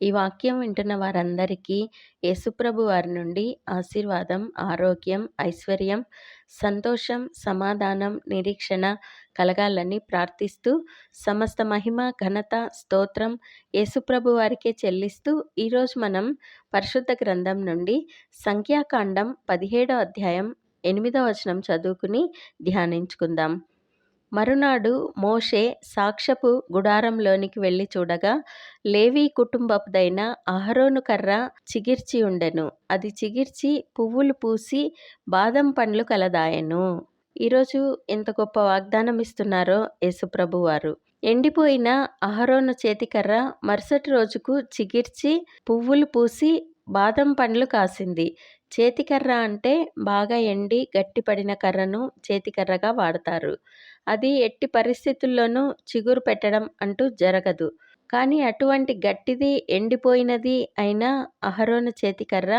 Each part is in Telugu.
ఈ వాక్యం వింటున్న వారందరికీ యేసుప్రభు వారి నుండి ఆశీర్వాదం ఆరోగ్యం ఐశ్వర్యం సంతోషం సమాధానం నిరీక్షణ కలగాలని ప్రార్థిస్తూ సమస్త మహిమ ఘనత స్తోత్రం యేసుప్రభు వారికే చెల్లిస్తూ ఈరోజు మనం పరిశుద్ధ గ్రంథం నుండి సంఖ్యాకాండం పదిహేడో అధ్యాయం ఎనిమిదో వచనం చదువుకుని ధ్యానించుకుందాం. మరునాడు మోషే సాక్షపు గుడారంలోనికి వెళ్ళి చూడగా లేవీ కుటుంబపుదైన అహరోను కర్ర చిగిర్చి ఉండెను. అది చిగిర్చి పువ్వులు పూసి బాదం పండ్లు కలదాయెను. ఈరోజు ఎంత గొప్ప వాగ్దానం ఇస్తున్నారో యేసుప్రభు వారు ఎండిపోయిన అహరోను చేతికర్ర మరుసటి రోజుకు చిగిర్చి పువ్వులు పూసి బాదం పండ్లు కాసింది. చేతికర్ర అంటే బాగా ఎండి గట్టిపడిన కర్రను చేతికర్రగా వాడతారు. అది ఎట్టి పరిస్థితుల్లోనూ చిగురు పెట్టడం అంటూ జరగదు. కానీ అటువంటి గట్టిది ఎండిపోయినది అయిన అహరోన చేతికర్ర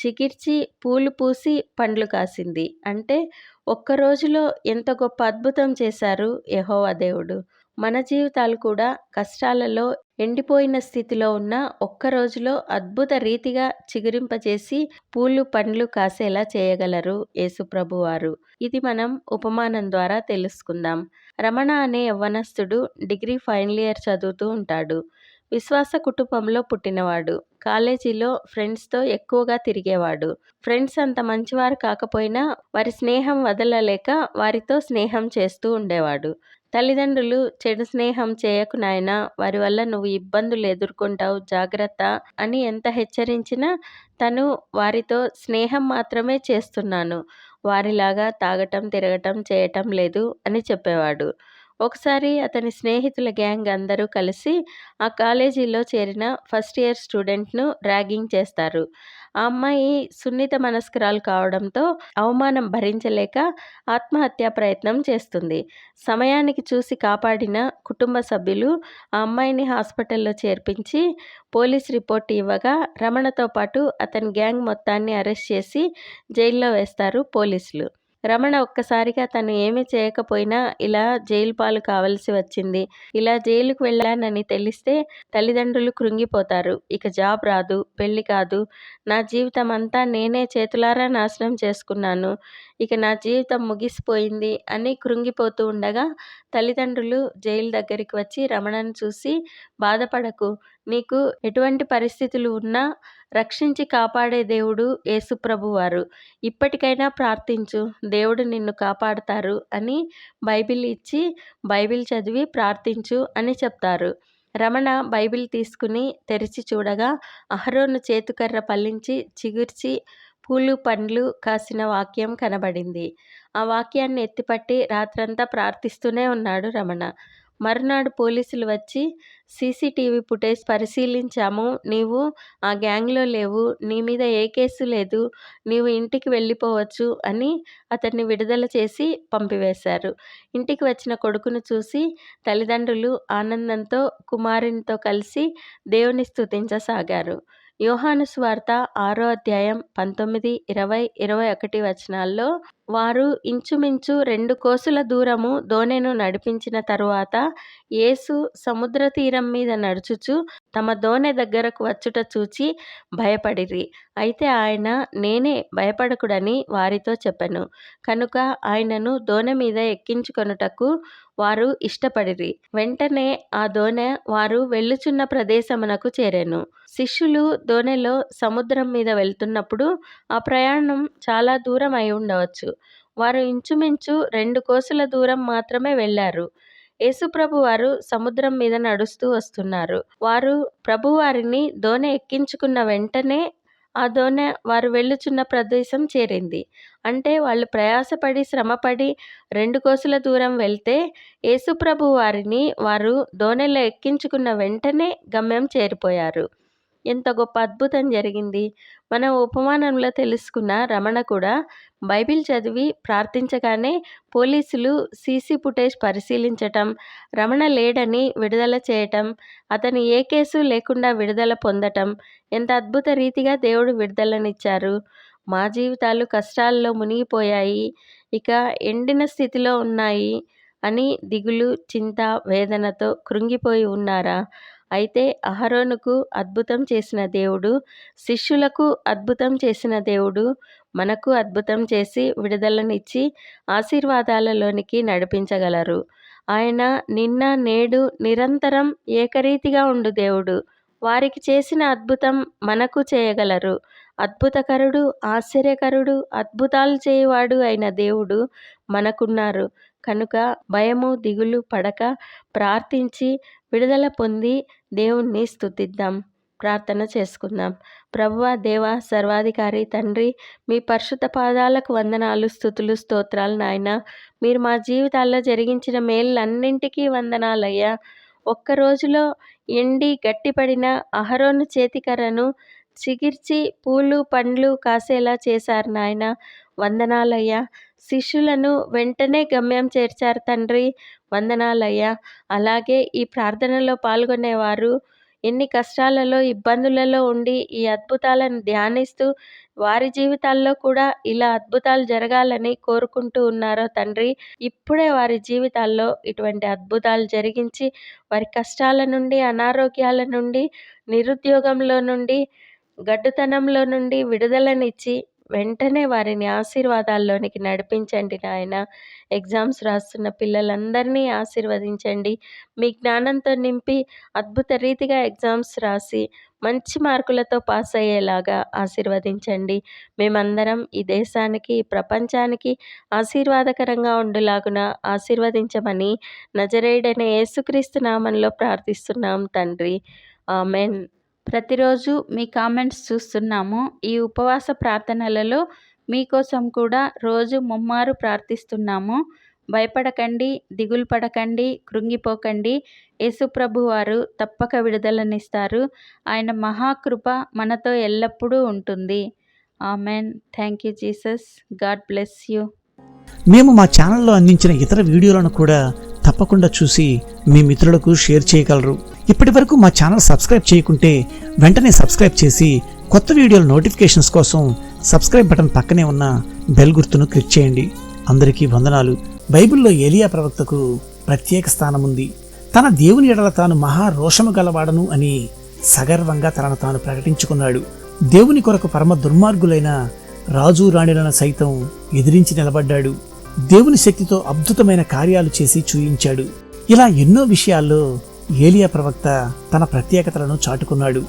చిగిర్చి పూలు పూసి పండ్లు కాసింది. అంటే ఒక్క రోజులో ఎంత గొప్ప అద్భుతం చేశారు యహోవా దేవుడు. మన జీవితాలు కూడా కష్టాలలో ఎండిపోయిన స్థితిలో ఉన్న ఒక్క రోజులో అద్భుత రీతిగా చిగురింపచేసి పూలు పండ్లు కాసేలా చేయగలరు యేసుప్రభువారు ఇది మనం ఉపమానం ద్వారా తెలుసుకుందాం. రమణ అనే యవ్వనస్తుడు డిగ్రీ ఫైనల్ ఇయర్ చదువుతూ ఉంటాడు. విశ్వాస కుటుంబంలో పుట్టినవాడు. కాలేజీలో ఫ్రెండ్స్తో ఎక్కువగా తిరిగేవాడు. ఫ్రెండ్స్ అంత మంచివారు కాకపోయినా వారి స్నేహం వదలలేక వారితో స్నేహం చేస్తూ ఉండేవాడు. తల్లిదండ్రులు చెడు స్నేహం చేయకు నాయనా. వారి వల్ల నువ్వు ఇబ్బందులు ఎదుర్కొంటావు. జాగ్రత్త అని ఎంత హెచ్చరించినా తను వారితో స్నేహం మాత్రమే చేస్తున్నాను. వారిలాగా తాగటం తిరగటం చేయటం లేదు అని చెప్పేవాడు. ఒకసారి అతని స్నేహితుల గ్యాంగ్ అందరూ కలిసి ఆ కాలేజీలో చేరిన ఫస్ట్ ఇయర్ స్టూడెంట్ను ర్యాగింగ్ చేస్తారు. ఆ అమ్మాయి సున్నిత మనస్కురాలు కావడంతో అవమానం భరించలేక ఆత్మహత్యా ప్రయత్నం చేస్తుంది. సమయానికి చూసి కాపాడిన కుటుంబ సభ్యులు ఆ అమ్మాయిని హాస్పిటల్లో చేర్పించి పోలీస్ రిపోర్ట్ ఇవ్వగా రమణతో పాటు అతని గ్యాంగ్ మొత్తాన్ని అరెస్ట్ చేసి జైల్లో వేస్తారు పోలీసులు. రమణ ఒక్కసారిగా తను ఏమీ చేయకపోయినా ఇలా జైలు పాలు కావలసి వచ్చింది. ఇలా జైలుకు వెళ్ళానని తెలిస్తే తల్లిదండ్రులు కృంగిపోతారు. ఇక జాబ్ రాదు పెళ్ళి కాదు. నా జీవితం అంతా నేనే చేతులారా నాశనం చేసుకున్నాను. ఇక నా జీవితం ముగిసిపోయింది అని కృంగిపోతూ ఉండగా తల్లిదండ్రులు జైలు దగ్గరికి వచ్చి రమణను చూసి బాధపడకు. నీకు ఎటువంటి పరిస్థితులు ఉన్నా రక్షించి కాపాడే దేవుడు యేసుప్రభు వారు ఇప్పటికైనా ప్రార్థించు దేవుడు నిన్ను కాపాడతారు అని బైబిల్ ఇచ్చి బైబిల్ చదివి ప్రార్థించు అని చెప్తారు. రమణ బైబిల్ తీసుకుని తెరిచి చూడగా అహరోను చేతుకర్ర పల్లించి చిగుర్చి పూలు పండ్లు కాసిన వాక్యం కనబడింది. ఆ వాక్యాన్ని ఎత్తిపట్టి రాత్రంతా ప్రార్థిస్తూనే ఉన్నాడు రమణ. మరునాడు పోలీసులు వచ్చి సీసీటీవీ ఫుటేజ్ పరిశీలించాము. నీవు ఆ గ్యాంగ్లో లేవు. నీ మీద ఏ కేసు లేదు. నీవు ఇంటికి వెళ్ళిపోవచ్చు అని అతన్ని విడుదల చేసి పంపివేశారు. ఇంటికి వచ్చిన కొడుకును చూసి తల్లిదండ్రులు ఆనందంతో కుమారునితో కలిసి దేవుని స్తుతించసాగారు. యోహాను స్వార్త ఆరో అధ్యాయం పంతొమ్మిది ఇరవై ఇరవై ఒకటి వచనాల్లో వారు ఇంచుమించు రెండు కోసుల దూరము దోణెను నడిపించిన తరువాత యేసు సముద్ర తీరం మీద నడుచుచు తమ దోణె దగ్గరకు వచ్చుట చూచి భయపడిరి. అయితే ఆయన నేనే భయపడకుడని వారితో చెప్పను. కనుక ఆయనను దోణె మీద ఎక్కించుకొనుటకు వారు ఇష్టపడిరి. వెంటనే ఆ దోణె వారు వెళ్ళుచున్న ప్రదేశమునకు చేరాను. శిష్యులు దోణెలో సముద్రం మీద వెళ్తున్నప్పుడు ఆ ప్రయాణం చాలా దూరం అయి ఉండవచ్చు. వారు ఇంచుమించు రెండు కోసుల దూరం మాత్రమే వెళ్ళారు. యేసుప్రభు వారు సముద్రం మీద నడుస్తూ వస్తున్నారు. వారు ప్రభువారిని దోణె ఎక్కించుకున్న వెంటనే ఆ దోణె వారు వెళ్ళుచున్న ప్రదేశం చేరింది. అంటే వాళ్ళు ప్రయాసపడి శ్రమపడి రెండు కోసుల దూరం వెళ్తే యేసుప్రభు వారిని వారు దోణెలో ఎక్కించుకున్న వెంటనే గమ్యం చేరిపోయారు. ఎంత గొప్ప అద్భుతం జరిగింది. మన ఉపమానంలో తెలుసుకున్న రమణ కూడా బైబిల్ చదివి ప్రార్థించగానే పోలీసులు సీసీ ఫుటేజ్ పరిశీలించటం రమణ లేడని విడుదల చేయటం అతని ఏ కేసు లేకుండా విడుదల పొందటం ఎంత అద్భుత రీతిగా దేవుడు విడుదలనిచ్చారు. మా జీవితాలు కష్టాల్లో మునిగిపోయాయి ఇక ఎండిన స్థితిలో ఉన్నాయి అని దిగులు చింత వేదనతో కృంగిపోయి ఉన్నారా? అయితే అహరోనుకు అద్భుతం చేసిన దేవుడు శిష్యులకు అద్భుతం చేసిన దేవుడు మనకు అద్భుతం చేసి విడుదలనిచ్చి ఆశీర్వాదాలలోనికి నడిపించగలరు. ఆయన నిన్న నేడు నిరంతరం ఏకరీతిగా ఉండు దేవుడు. వారికి చేసిన అద్భుతం మనకు చేయగలరు. అద్భుతకరుడు ఆశ్చర్యకరుడు అద్భుతాలు చేయవాడు అయిన దేవుడు మనకున్నారు. కనుక భయము దిగులు పడక ప్రార్థించి విడుదల పొంది దేవుణ్ణి స్తుతిద్దాం. ప్రార్థన చేసుకుందాం. ప్రభువ దేవ సర్వాధికారి తండ్రి మీ పరిశుద్ధ పాదాలకు వందనాలు స్థుతులు స్తోత్రాలు నాయన. మీరు మా జీవితాల్లో జరిగించిన మేళ్ళన్నింటికీ వందనాలయ్యా. ఒక్క రోజులో ఎండి గట్టిపడిన అహరోను చేతికరను చిగిర్చి పూలు పండ్లు కాసేలా చేశారు నాయన. వందనాలయ్యా. శిష్యులను వెంటనే గమ్యం చేర్చారు తండ్రి. వందనాలయ్యా. అలాగే ఈ ప్రార్థనలో పాల్గొనేవారు ఎన్ని కష్టాలలో ఇబ్బందులలో ఉండి ఈ అద్భుతాలను ధ్యానిస్తూ వారి జీవితాల్లో కూడా ఇలా అద్భుతాలు జరగాలని కోరుకుంటూ ఉన్నారో తండ్రి ఇప్పుడే వారి జీవితాల్లో ఇటువంటి అద్భుతాలు జరిగించి వారి కష్టాల నుండి అనారోగ్యాల నుండి నిరుద్యోగంలో నుండి గడ్డుతనంలో నుండి విడుదలనిచ్చి వెంటనే వారిని ఆశీర్వాదాల్లోనికి నడిపించండి నాయన. ఎగ్జామ్స్ రాస్తున్న పిల్లలందరినీ ఆశీర్వదించండి. మీ జ్ఞానంతో నింపి అద్భుత రీతిగా ఎగ్జామ్స్ రాసి మంచి మార్కులతో పాస్ అయ్యేలాగా ఆశీర్వదించండి. మేమందరం ఈ దేశానికి ఈ ప్రపంచానికి ఆశీర్వాదకరంగా ఉండులాగున ఆశీర్వదించమని నజరేయుడైన యేసుక్రీస్తు నామంలో ప్రార్థిస్తున్నాం తండ్రి. ఆమెన్. ప్రతిరోజు మీ కామెంట్స్ చూస్తున్నాము. ఈ ఉపవాస ప్రార్థనలలో మీకోసం కూడా రోజు ముమ్మారు ప్రార్థిస్తున్నాము. భయపడకండి దిగులు పడకండి కృంగిపోకండి. యేసుప్రభు వారు తప్పక విడుదలనిస్తారు. ఆయన మహాకృప మనతో ఎల్లప్పుడూ ఉంటుంది. Amen. Thank you Jesus. God bless you. మేము మా ఛానల్లో అందించిన ఇతర వీడియోలను కూడా తప్పకుండా చూసి మీ మిత్రులకు షేర్ చేయగలరు. ఇప్పటి వరకు మా ఛానల్ సబ్స్క్రైబ్ చేయకుంటే వెంటనే సబ్స్క్రైబ్ చేసి కొత్త వీడియోల నోటిఫికేషన్స్ కోసం సబ్స్క్రైబ్ బటన్ పక్కనే ఉన్న బెల్ గుర్తును క్లిక్ చేయండి. అందరికీ వందనాలు. బైబిల్లో ఏలియా ప్రవక్తకు ప్రత్యేక స్థానం ఉంది తన దేవుని ఎడల తాను మహా రోషము గలవాడను అని సగర్వంగా తనను తాను ప్రకటించుకున్నాడు. దేవుని కొరకు పరమ దుర్మార్గులైన రాజు రాణిలను సైతం ఎదిరించి నిలబడ్డాడు. దేవుని శక్తితో అద్భుతమైన కార్యాలు చేసి చూయించాడు. ఇలా ఎన్నో విషయాల్లో ఏలియా ప్రవక్త తన ప్రత్యేకతలను చాటుకున్నాడు.